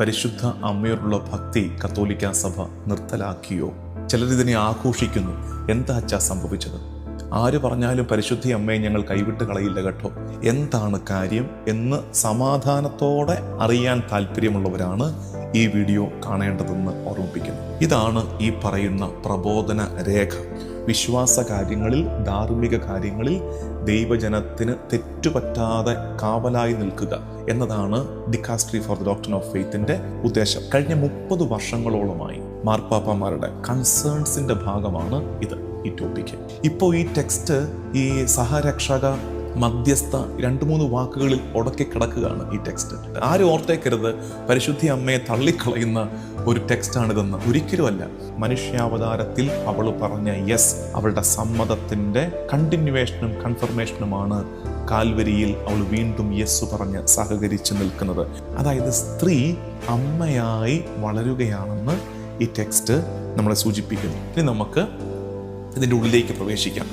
പരിശുദ്ധ അമ്മയോടുള്ള ഭക്തി കത്തോലിക്ക സഭ നിർത്തലാക്കിയോ? ചിലരിതിനെ ആഘോഷിക്കുന്നു. എന്താ അച്ഛാ സംഭവിച്ചത്? ആര് പറഞ്ഞാലും പരിശുദ്ധി അമ്മയെ ഞങ്ങൾ കൈവിട്ട് കളയില്ല കേട്ടോ. എന്താണ് കാര്യം എന്ന് സമാധാനത്തോടെ അറിയാൻ താല്പര്യമുള്ളവരാണ് ഈ വീഡിയോ കാണേണ്ടതെന്ന് ഓർമ്മിപ്പിക്കുന്നു. ഇതാണ് ഈ പറയുന്ന പ്രബോധന രേഖ. വിശ്വാസ കാര്യങ്ങളിൽ ധാർമ്മിക കാര്യങ്ങളിൽ ദൈവജനത്തിന് തെറ്റുപറ്റാതെ കാവലായി നിൽക്കുക എന്നതാണ് the dicastery for the doctor of ഫെയ്ത്തിന്റെ ഉദ്ദേശം. കഴിഞ്ഞ മുപ്പത് വർഷങ്ങളോളമായി മാർപ്പാപ്പമാരുടെ കൺസേൺസിന്റെ ഭാഗമാണ് ഇത് ഈ ടോപ്പിക്ക്. ഇപ്പോൾ ഈ ടെക്സ്റ്റ് ഈ സഹരക്ഷക മധ്യസ്ഥ രണ്ട് മൂന്ന് വാക്കുകളിൽ ഉടക്കി കിടക്കുകയാണ് ഈ ടെക്സ്റ്റ് ആരും ഓർത്തേക്കരുത്? പരിശുദ്ധി അമ്മയെ തള്ളിക്കളയുന്ന ഒരു ടെക്സ്റ്റാണിതെന്ന് ഒരിക്കലുമല്ല. മനുഷ്യാവതാരത്തിൽ അവൾ പറഞ്ഞ യെസ് അവളുടെ സമ്മതത്തിന്റെ കണ്ടിന്യൂവേഷനും കൺഫർമേഷനുമാണ് കാൽവരിയിൽ അവൾ വീണ്ടും യെസ് പറഞ്ഞ് സഹകരിച്ച് നിൽക്കുന്നത്. അതായത് സ്ത്രീ അമ്മയായി വളരുകയാണെന്ന് ഈ ടെക്സ്റ്റ് നമ്മളെ സൂചിപ്പിക്കുന്നു. ഇനി നമുക്ക് ഇതിന്റെ ഉള്ളിലേക്ക് പ്രവേശിക്കാം.